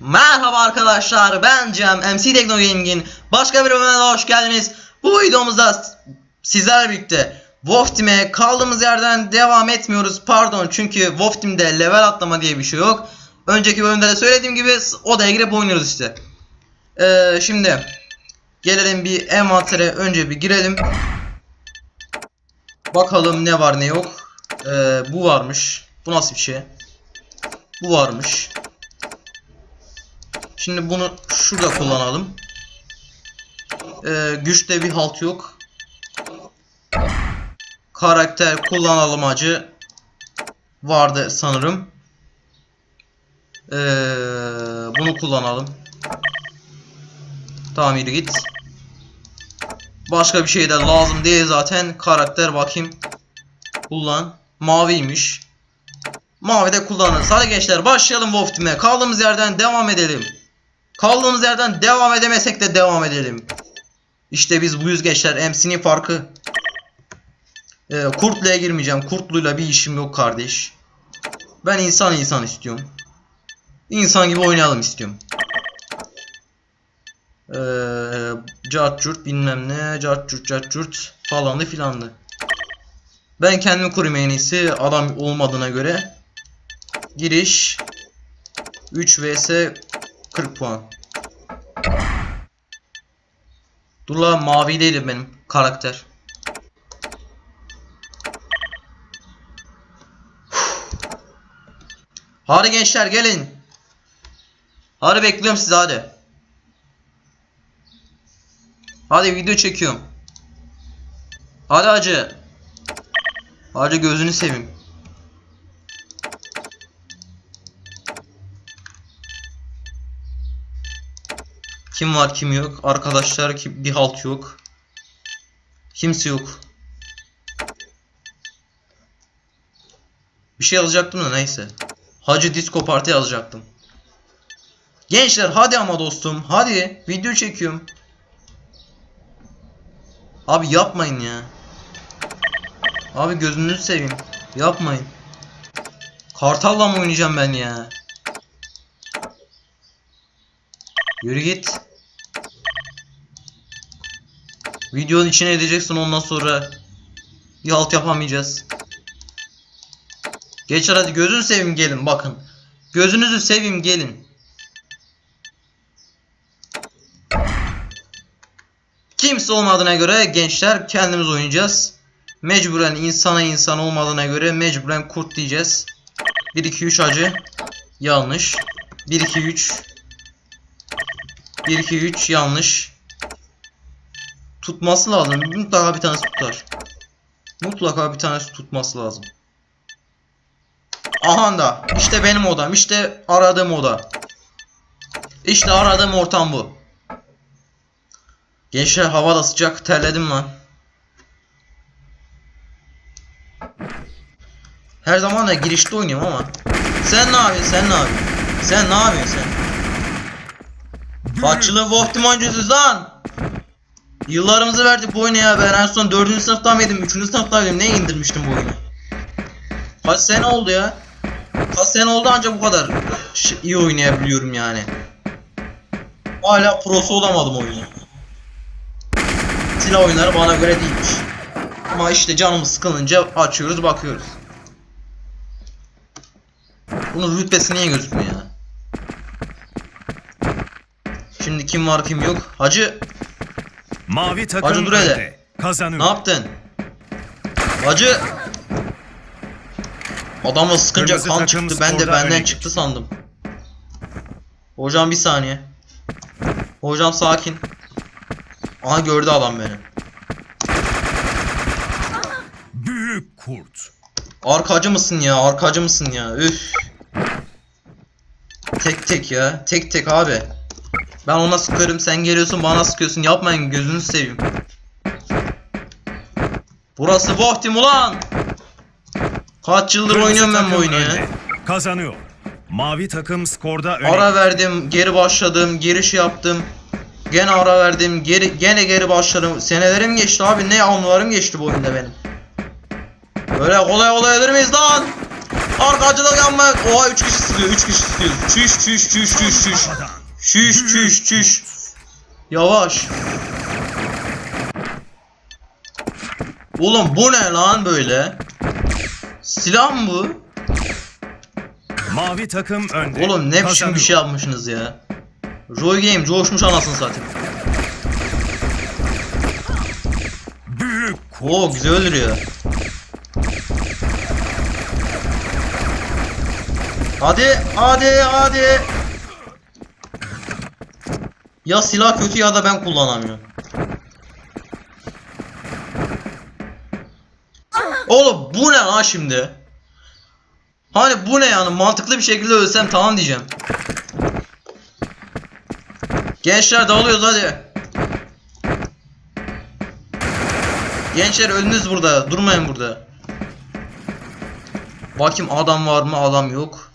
Merhaba arkadaşlar ben Cem MC Tekno Gaming'in başka bir bölümüne hoş geldiniz. Bu videomuzda sizlerle birlikte Wolf Team'e kaldığımız yerden devam etmiyoruz. Pardon çünkü Wolf Team'de level atlama diye bir şey yok. Önceki bölümde de söylediğim gibi odaya girip oynuyoruz işte. Ee, şimdi gelelim bir envantere önce bir girelim. Bakalım ne var ne yok. Ee, bu varmış. Bu nasıl bir şey? Bu varmış. Şimdi bunu şurada kullanalım. Ee, güçte bir halt yok. Karakter kullanalım acı. Vardı sanırım. Ee, bunu kullanalım. Tamam yürü git. Başka bir şey de lazım değil zaten. Karakter bakayım. Kullan. Maviymiş. Mavi de kullanırız. Hadi gençler başlayalım Wolf Team'e. Kaldığımız yerden devam edelim. Kaldığımız yerden devam edemesek de devam edelim. İşte biz buyuz gençler. MC'nin farkı. Ee, kurtluya girmeyeceğim. Kurtluyla bir işim yok kardeş. Ben insan insan istiyorum. İnsan gibi oynayalım istiyorum. Ee, cart bilmem ne. Cart curt cart curt. Ben kendimi kurayım en iyisi. Adam olmadığına göre. Giriş 3 vs 40 puan. Dur lan mavi değilim benim karakter. Hadi gençler gelin. Hadi bekliyorum sizi hadi. Hadi video çekiyorum. Hadi acı. Hadi gözünü seveyim. Kim var kim yok? Arkadaşlar kim bir halt yok. Kimse yok. Bir şey yazacaktım da neyse. Hacı Disco Parti yazacaktım. Gençler hadi ama dostum hadi video çekiyorum. Abi yapmayın ya. Abi gözünüzü seveyim. Yapmayın. Kartal'la mı oynayacağım ben ya? Yürü git. Videonun içine edeceksin ondan sonra bir halt yapamayacağız. Geçer hadi gözünü seveyim gelin bakın. Gözünüzü seveyim gelin. Kimse olmadığına göre gençler kendimiz oynayacağız. Mecburen insana insan olmadığına göre mecburen kurt diyeceğiz. 1 2 3 acı. Yanlış. 1 2 3 1 2 3 yanlış. Tutması lazım. Mutlaka bir tanesi tutar. Mutlaka bir tanesi tutması lazım. Aha da işte benim odam. İşte aradığım oda. İşte aradığım ortam bu. Gençler hava da sıcak. Terledim lan. Her zaman da girişte oynuyorum ama. Sen ne yapıyorsun? Sen ne yapıyorsun? Sen ne yapıyorsun sen? Kaççılığın Wolf Team oyuncusuyuz lan. Yıllarımızı verdik bu oyuna ya. Ben en son 4. sınıfta mıydım? 3. sınıfta mıydım? Ne indirmiştim bu oyunu? Kaç sene oldu ya? Kaç sene oldu ancak bu kadar iyi oynayabiliyorum yani. Hala prosu olamadım oyunu. Silah oyunları bana göre değilmiş. Ama işte canımız sıkılınca açıyoruz bakıyoruz. Bunun rütbesi niye gözükmüyor ya? Şimdi kim var kim yok? Hacı Mavi takım Hacı dur hele. önde. Kazanıyor. ne yaptın? Hacı Adamla sıkınca Kırmızı kan takım çıktı. Ben de benden öne çıktı sandım. Hocam bir saniye. Hocam sakin. Aha gördü adam beni. Büyük kurt. Arkacı mısın ya? Arkacı mısın ya? Üf. Tek tek ya. Tek tek abi. Ben ona sıkarım sen geliyorsun bana sıkıyorsun. Yapmayın gözünü seveyim. Burası Team ulan. Kaç yıldır Kırmızı oynuyorum ben bu oyunu ya. Kazanıyor. Mavi takım skorda öne. Ara verdim, geri başladım, giriş yaptım. Gene ara verdim, geri gene geri başladım. Senelerim geçti abi, ne anılarım geçti bu oyunda benim. Böyle kolay kolay ölür müyüz lan? Arkacılık yapma. Oha 3 kişi sıkıyor 3 kişi sıkıyor. Çüş çüş çüş çüş çüş. Çüş çüş çüş. Yavaş. Oğlum bu ne lan böyle? Silah mı bu? Mavi takım önde. Oğlum ne biçim bir şey yapmışsınız ya. Joy Game coşmuş anasını satayım. Büyük. Oo güzel öldürüyor. Hadi hadi hadi. Ya silah kötü ya da ben kullanamıyorum. Oğlum bu ne lan şimdi? Hani bu ne yani mantıklı bir şekilde ölsem tamam diyeceğim. Gençler dağılıyoruz hadi. Gençler önünüz burada. Durmayın burada. Bakayım adam var mı? Adam yok.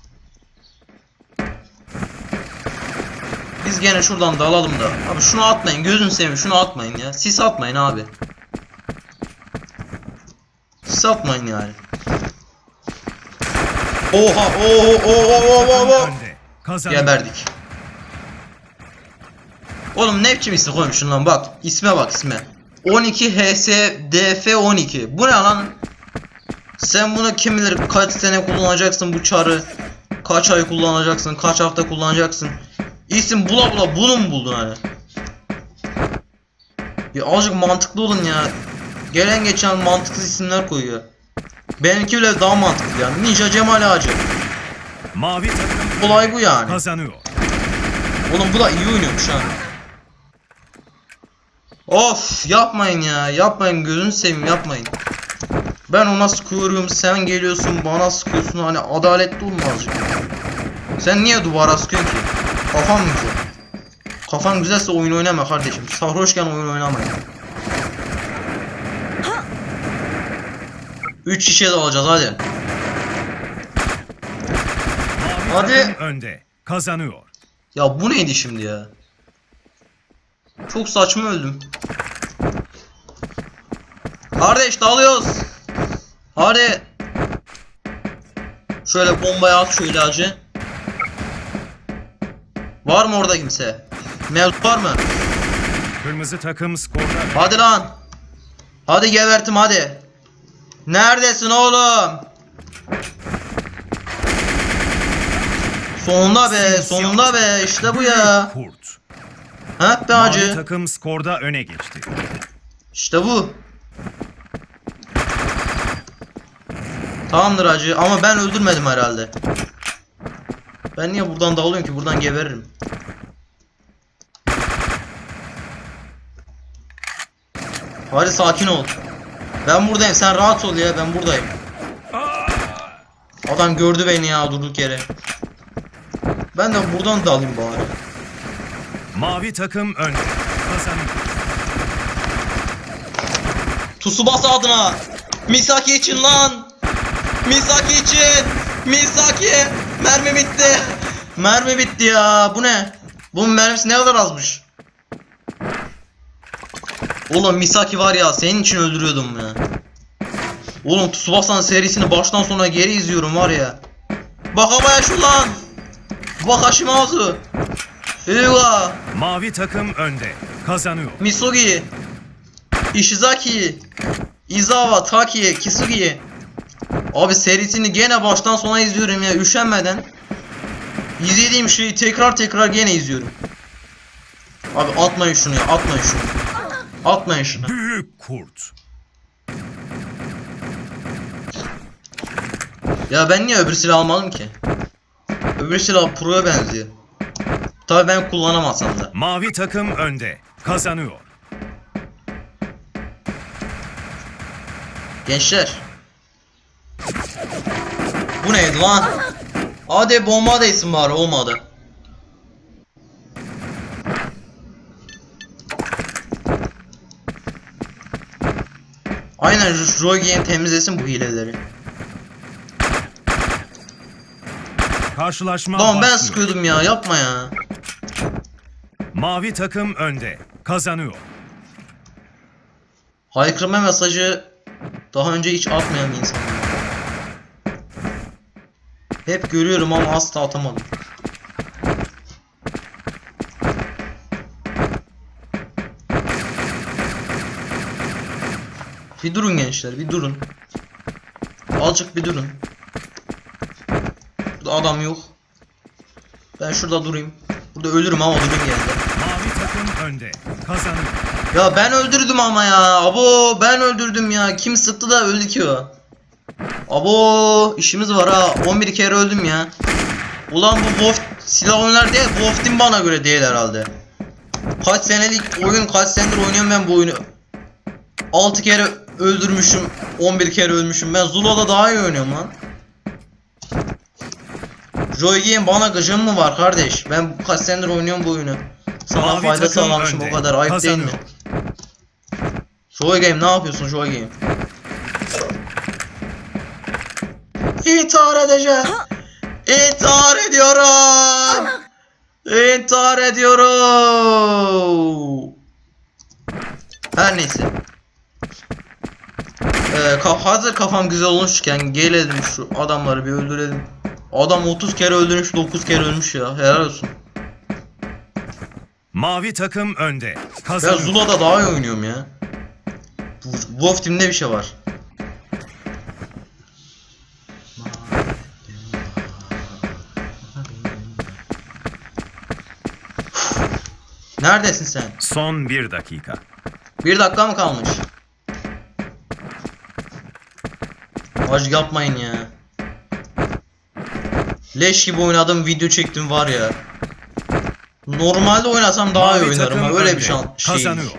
Biz gene şuradan dalalım da. Abi şunu atmayın. Gözünü seveyim. Şunu atmayın ya. Sis atmayın abi. Sis atmayın yani. Oha! Takım Oha! önde. Kazanıyor. Geberdik. Oğlum ne biçim isim koymuşsun lan bak. isme bak isme. 12 HSDF 12. Bu ne lan? Sen bunu kim bilir kaç sene kullanacaksın bu çarı? Kaç ay kullanacaksın? Kaç hafta kullanacaksın? İsim bula bula bunu mu buldun hani? Ya azıcık mantıklı olun ya. Gelen geçen mantıksız isimler koyuyor. Benimki bile daha mantıklı yani. Ninja Cemal Ağacı. Mavi takım Olay bu yani. kazanıyor. Oğlum bu da iyi oynuyormuş ha. Of yapmayın ya yapmayın gözünü seveyim yapmayın. Ben ona sıkıyorum sen geliyorsun bana sıkıyorsun hani adaletli azıcık. Sen niye duvara sıkıyorsun ki? Kafan güzel? Kafan güzelse oyun oynama kardeşim. Sarhoşken oyun oynamayın. 3 şişe de alacağız hadi. Hadi. önde. Kazanıyor. Ya bu neydi şimdi ya? Çok saçma öldüm. Kardeş dalıyoruz. Hadi. Şöyle bombayı at şöyle acı. Var mı orada kimse? Mevcut var mı? Kırmızı takım skorda Hadi lan. Hadi gebertim hadi. Neredesin oğlum? Sonunda be, sonunda be. İşte bu ya. kurt. Ha be Mavi acı. takım skorda öne geçti. İşte bu. Tamamdır acı ama ben öldürmedim herhalde. Ben niye buradan dağılıyorum ki? Buradan geberirim. Hadi sakin ol. Ben buradayım. Sen rahat ol ya. Ben buradayım. Adam gördü beni ya durduk yere. Ben de buradan dalayım bari. Mavi takım önde. Kazanıyor. Tsubasa adına. Misaki için lan. Misaki için. Misaki. Mermi bitti. Mermi bitti ya. Bu ne? Bunun mermisi ne kadar azmış? Oğlum Misaki var ya senin için öldürüyordum ya. Oğlum Tsubasa'nın serisini baştan sona geri izliyorum var ya. Bak havaya şu lan. Bak Hashimazu. Eyvah. Mavi takım önde. Kazanıyor. Misugi, Ishizaki, Izawa, Taki, Kisugi. Abi serisini gene baştan sona izliyorum ya üşenmeden. İzlediğim şeyi tekrar tekrar gene izliyorum. Abi atmayın şunu ya atmayın şunu. Atmayın şunu. Büyük kurt. Ya ben niye öbür silah almadım ki? Öbür silah pro'ya benziyor. Tabi ben kullanamasam da. Mavi takım önde. Kazanıyor. Gençler. Bu neydi lan? Hadi bomba değsin bari olmadı. Aynen Game temizlesin bu hileleri. Karşılaşma Lan ben başlıyor. sıkıyordum ya yapma ya. Mavi takım önde. Kazanıyor. Haykırma mesajı daha önce hiç atmayan bir insan. Hep görüyorum ama asla atamadım. Bir durun gençler, bir durun. Azıcık bir durun. Burada adam yok. Ben şurada durayım. Burada ölürüm ama durayım geldi. Mavi takım önde. Kazanıyor. Ya ben öldürdüm ama ya. Abo ben öldürdüm ya. Kim sıktı da öldü ki o. Abo işimiz var ha. 11 kere öldüm ya. Ulan bu Wolf silah değil. Wolf Team bana göre değil herhalde. Kaç senelik oyun kaç senedir oynuyorum ben bu oyunu. 6 kere öldürmüşüm. 11 kere ölmüşüm. Ben Zula'da daha iyi oynuyorum lan. Joy Game bana gıcım mı var kardeş? Ben kaç senedir oynuyorum bu oyunu. Sana Mavi fayda sağlamışım önde. o kadar ayıp değil mi? Joy Game ne yapıyorsun Joy Game? İntihar edeceğim. İntihar ediyorum. İntihar ediyorum. Her neyse. Ee, ka- hazır kafam güzel olmuşken gelelim şu adamları bir öldürelim. Adam 30 kere öldürmüş 9 kere ölmüş ya helal olsun. Mavi takım önde. Ben Kazanıyor. Zula'da daha iyi oynuyorum ya. Bu Wolf Team'de bir şey var. Neredesin sen? Son bir dakika. Bir dakika mı kalmış? Acı yapmayın ya. Leş gibi oynadım video çektim var ya. Normalde oynasam daha iyi oynarım öyle bir şey. Kazanıyor.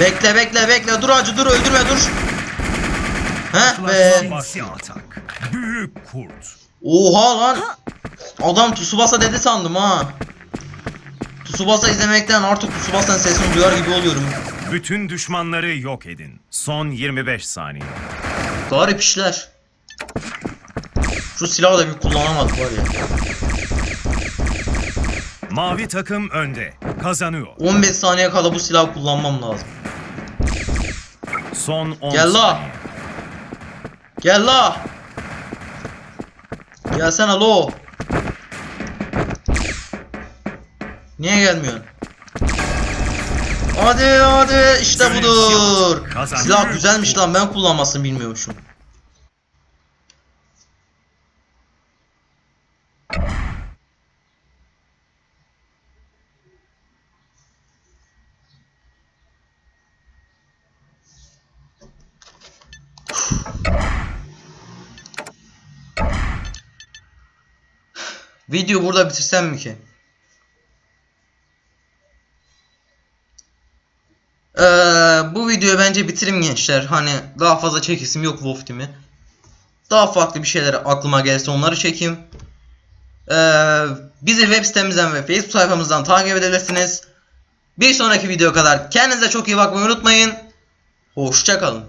Bekle bekle bekle dur acı dur öldürme dur. Heh be. Büyük kurt. Oha lan. Adam Tsubasa dedi sandım ha. Tsubasa izlemekten artık Tsubasa'nın sesini duyar gibi oluyorum. Bütün düşmanları yok edin. Son 25 saniye. Garip işler. Şu silahı da bir kullanamadık var ya. Mavi takım önde. Kazanıyor. 15 saniye kala bu silahı kullanmam lazım. Son 10 Gel la. saniye. Gel la. Gelsene lo. Niye gelmiyorsun? Hadi hadi işte budur. Silah güzelmiş lan ben kullanmasını bilmiyormuşum. Video burada bitirsem mi ki? Ee, bu videoyu bence bitirim gençler. Hani daha fazla çekisim yok Wolf Team'i. Daha farklı bir şeyler aklıma gelirse onları çekeyim. Ee, bizi web sitemizden ve Facebook sayfamızdan takip edebilirsiniz. Bir sonraki video kadar kendinize çok iyi bakmayı unutmayın. Hoşçakalın.